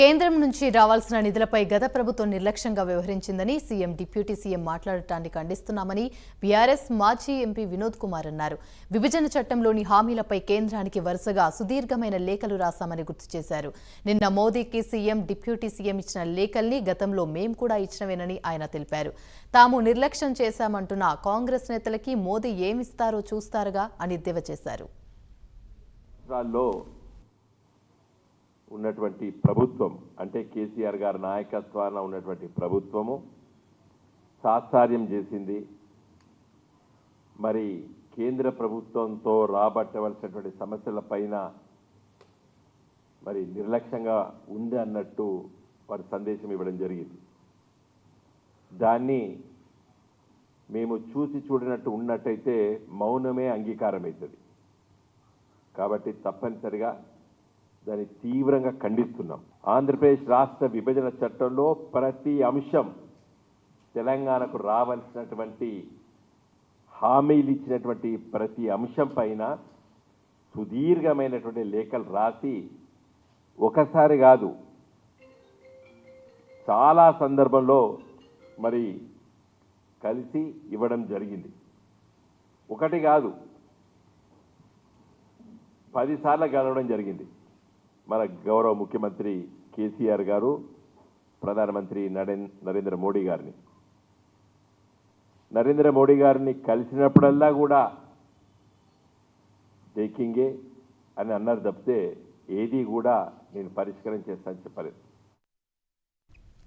కేంద్రం నుంచి రావాల్సిన నిధులపై గత ప్రభుత్వం నిర్లక్ష్యంగా వ్యవహరించిందని సీఎం డిప్యూటీ సీఎం మాట్లాడటాన్ని ఖండిస్తున్నామని బీఆర్ఎస్ మాజీ ఎంపీ వినోద్ కుమార్ అన్నారు. విభజన చట్టంలోని హామీలపై కేంద్రానికి వరుసగా సుదీర్ఘమైన లేఖలు రాశామని గుర్తు చేశారు. నిన్న మోదీకి సీఎం డిప్యూటీ సీఎం ఇచ్చిన లేఖల్ని గతంలో మేం కూడా ఇచ్చినవేనని ఆయన తెలిపారు. తాము నిర్లక్ష్యం చేశామంటున్న కాంగ్రెస్ నేతలకి మోదీ ఏమిస్తారో చూస్తారుగా అని ఎద్దేవా చేశారు. ఉన్నటువంటి ప్రభుత్వం అంటే కేసీఆర్ గారి నాయకత్వాన ఉన్నటువంటి ప్రభుత్వము సాత్సార్యం చేసింది. మరి కేంద్ర ప్రభుత్వంతో రాబట్టవలసినటువంటి సమస్యల పైన మరి నిర్లక్ష్యంగా ఉంది అన్నట్టు వారి సందేశం ఇవ్వడం జరిగింది. దాన్ని మేము చూసి చూడనట్టు ఉన్నట్టయితే మౌనమే అంగీకారం అవుతుంది కాబట్టి తప్పనిసరిగా దాన్ని తీవ్రంగా ఖండిస్తున్నాం. ఆంధ్రప్రదేశ్ రాష్ట్ర విభజన చట్టంలో ప్రతి అంశం తెలంగాణకు రావాల్సినటువంటి హామీలు ఇచ్చినటువంటి ప్రతి అంశం పైన సుదీర్ఘమైనటువంటి లేఖలు రాసి ఒకసారి కాదు చాలా సందర్భంలో మరి కలిసి ఇవ్వడం జరిగింది. ఒకటి కాదు పదిసార్లు గెలవడం జరిగింది. మన గౌరవ ముఖ్యమంత్రి కేసీఆర్ గారు ప్రధానమంత్రి నరేన్ నరేంద్ర మోడీ గారిని. నరేంద్ర మోడీ గారిని కలిసినప్పుడల్లా కూడా టేకింగే అని అన్నారు తప్పితే ఏది కూడా నేను పరిష్కారం చేస్తానని చెప్పలేదు.